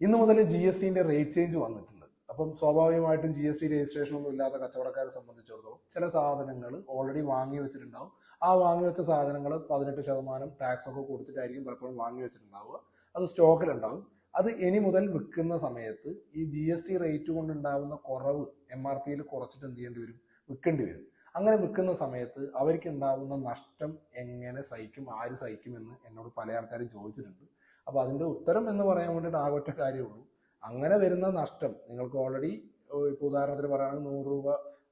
ഇന്ന് മുതൽ G S ടിന്റെ റേറ്റ് ചേഞ്ച് വന്നിട്ടുണ്ട്. അപ്പം സ്വാഭാവികമായിട്ടും ജി എസ് ടി രജിസ്ട്രേഷൻ ഒന്നും ഇല്ലാത്ത കച്ചവടക്കാരെ സംബന്ധിച്ചിടത്തോളം ചില സാധനങ്ങൾ ഓൾറെഡി വാങ്ങി വെച്ചിട്ടുണ്ടാവും. ആ വാങ്ങി വെച്ച സാധനങ്ങൾ പതിനെട്ട് ശതമാനം ടാക്സ് ഒക്കെ കൊടുത്തിട്ടായിരിക്കും പലപ്പോഴും വാങ്ങി വെച്ചിട്ടുണ്ടാവുക. അത് സ്റ്റോക്കിലുണ്ടാവും. അത് ഇനി മുതൽ വിൽക്കുന്ന സമയത്ത് ഈ ജി എസ് ടി റേറ്റ് കൊണ്ടുണ്ടാവുന്ന കുറവ് എം ആർ പിയിൽ കുറച്ചിട്ട് എന്ത് ചെയ്യേണ്ടി വരും? വിൽക്കേണ്ടി വരും. അങ്ങനെ വിൽക്കുന്ന സമയത്ത് അവർക്ക് ഉണ്ടാവുന്ന നഷ്ടം എങ്ങനെ സഹിക്കും ആര് സഹിക്കും എന്ന് എന്നോട് പല ആൾക്കാരും ചോദിച്ചിട്ടുണ്ട്. അപ്പോൾ അതിന്റെ ഉത്തരം എന്ന് പറയാൻ വേണ്ടിയിട്ട് ആ ഒറ്റ കാര്യമുള്ളൂ. അങ്ങനെ വരുന്ന നഷ്ടം നിങ്ങൾക്ക് ഓൾറെഡി ഇപ്പോൾ ഉദാഹരണത്തിന് പറയുകയാണെങ്കിൽ നൂറ് രൂപ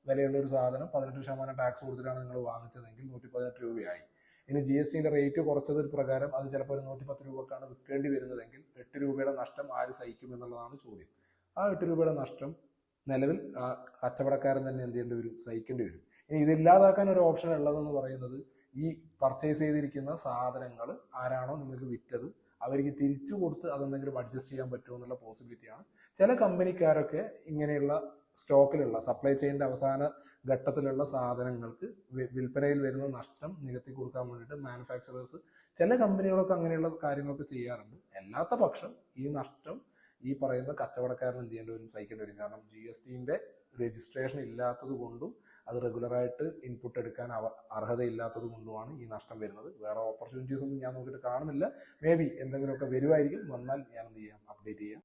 വിലയുള്ള ഒരു സാധനം പതിനെട്ട് ശതമാനം ടാക്സ് കൊടുത്തിട്ടാണ് നിങ്ങൾ വാങ്ങിച്ചതെങ്കിൽ നൂറ്റി പതിനെട്ട് രൂപയായി. ഇനി ജി എസ് ടിന്റെ റേറ്റ് കുറച്ചത് പ്രകാരം അത് ചിലപ്പോൾ ഒരു നൂറ്റി പത്ത് രൂപക്കാണ് വിൽക്കേണ്ടി വരുന്നതെങ്കിൽ എട്ട് രൂപയുടെ നഷ്ടം ആര് സഹിക്കും എന്നുള്ളതാണ് ചോദ്യം. ആ എട്ട് രൂപയുടെ നഷ്ടം നിലവിൽ ആ കച്ചവടക്കാരൻ തന്നെ എന്ത് ചെയ്യേണ്ടി വരും? സഹിക്കേണ്ടി വരും. ഇനി ഇതില്ലാതാക്കാൻ ഒരു ഓപ്ഷൻ ഉള്ളതെന്ന് പറയുന്നത് ഈ പർച്ചേസ് ചെയ്തിരിക്കുന്ന സാധനങ്ങൾ ആരാണോ നിങ്ങൾക്ക് വിറ്റത്? അവർക്ക് തിരിച്ചു കൊടുത്ത് അതെന്തെങ്കിലും അഡ്ജസ്റ്റ് ചെയ്യാൻ പറ്റുമോ എന്നുള്ള പോസിബിലിറ്റിയാണ് ചില കമ്പനിക്കാരൊക്കെ ഇങ്ങനെയുള്ള സ്റ്റോക്കിലുള്ള സപ്ലൈ ചെയിന്റെ അവസാന ഘട്ടത്തിലുള്ള സാധനങ്ങൾക്ക് വിൽപ്പനയിൽ വരുന്ന നഷ്ടം നികത്തി കൊടുക്കാൻ വേണ്ടിയിട്ട് മാനുഫാക്ചറേഴ്സ് ചില കമ്പനികളൊക്കെ അങ്ങനെയുള്ള കാര്യങ്ങളൊക്കെ ചെയ്യാറുണ്ട്. അല്ലാത്ത പക്ഷം ഈ നഷ്ടം ഈ പറയുന്ന കച്ചവടക്കാരൻ എന്ത് ചെയ്യേണ്ടി വരും? സഹിക്കേണ്ടി വരും. കാരണം ജി എസ് ടിന്റെ രജിസ്ട്രേഷൻ ഇല്ലാത്തത് കൊണ്ടും അത് റെഗുലറായിട്ട് ഇൻപുട്ട് എടുക്കാൻ അർഹതയില്ലാത്തത് കൊണ്ടുമാണ് ഈ നഷ്ടം വരുന്നത്. വേറെ ഓപ്പർച്യൂണിറ്റീസ് ഒന്നും ഞാൻ നോക്കിയിട്ട് കാണുന്നില്ല. മേ ബി എന്തെങ്കിലുമൊക്കെ വരുമായിരിക്കും വന്നാൽ ഞാൻ എന്ത് ചെയ്യാം? അപ്ഡേറ്റ് ചെയ്യാം.